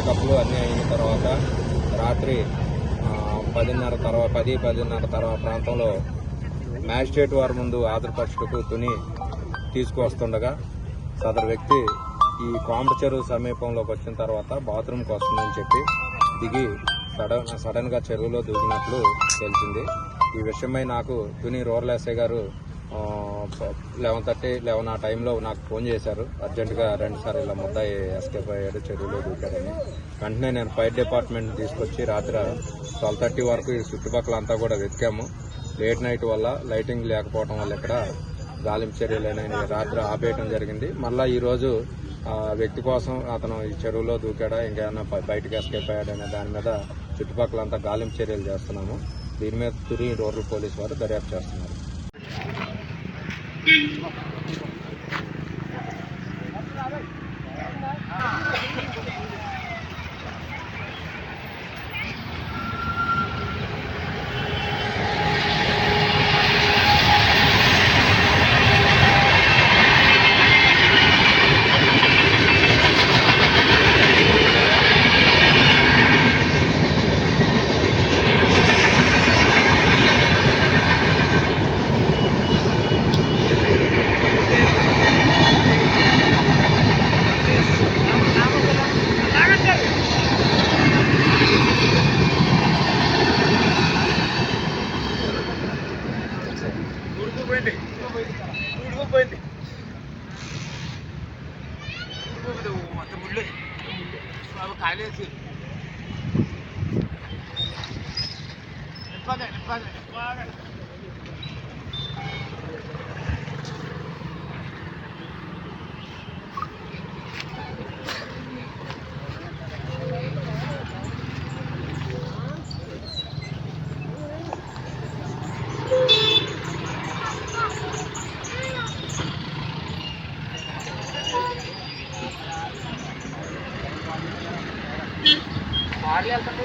చెకప్లు అన్నీ అయిన తర్వాత రాత్రి పదిన్నర తర్వాత పది పదిన్నర తర్వాత ప్రాంతంలో మ్యాజిస్ట్రేట్ వారి ముందు ఆధారపరచుటకు తుని తీసుకువస్తుండగా సదరు వ్యక్తి ఈ కోమట చెరువు సమీపంలోకి వచ్చిన తర్వాత బాత్రూమ్కి వస్తుందని చెప్పి దిగి సడన్ సడన్గా చెరువులో దూకినట్లు తెలిసింది. ఈ విషయమై నాకు తుని రోర్లేసే గారు లెవెన్ థర్టీ లెవెన్ ఆ టైంలో నాకు ఫోన్ చేశారు. అర్జెంటుగా రెండు సార్ ఇలా ముద్దాయి ఎస్కేప్ అయ్యాడు చెరువులో దూకాడని. వెంటనే నేను ఫైర్ డిపార్ట్మెంట్ తీసుకొచ్చి రాత్రి ట్వెల్వ్ థర్టీ వరకు ఈ చుట్టుపక్కల అంతా కూడా వెతికాము. లేట్ నైట్ వల్ల లైటింగ్ లేకపోవడం వల్ల ఇక్కడ గాలింపు చర్యలు రాత్రి ఆపేయడం జరిగింది. మళ్ళీ ఈరోజు ఆ వ్యక్తి కోసం అతను ఈ చెరువులో దూకాడా ఇంకేమైనా బయటకు ఎస్కేప్ అయ్యాడనే దాని మీద చుట్టుపక్కలంతా గాలింపు చర్యలు చేస్తున్నాము. దీని మీద తిరిగి రూరల్ పోలీస్ వారు దర్యాప్తు చేస్తున్నారు. 何 పోయింది మొత్తం ముళ్ళు బాబు కాలేసి నింపాగా నింపాగా నింపాగా పాటలు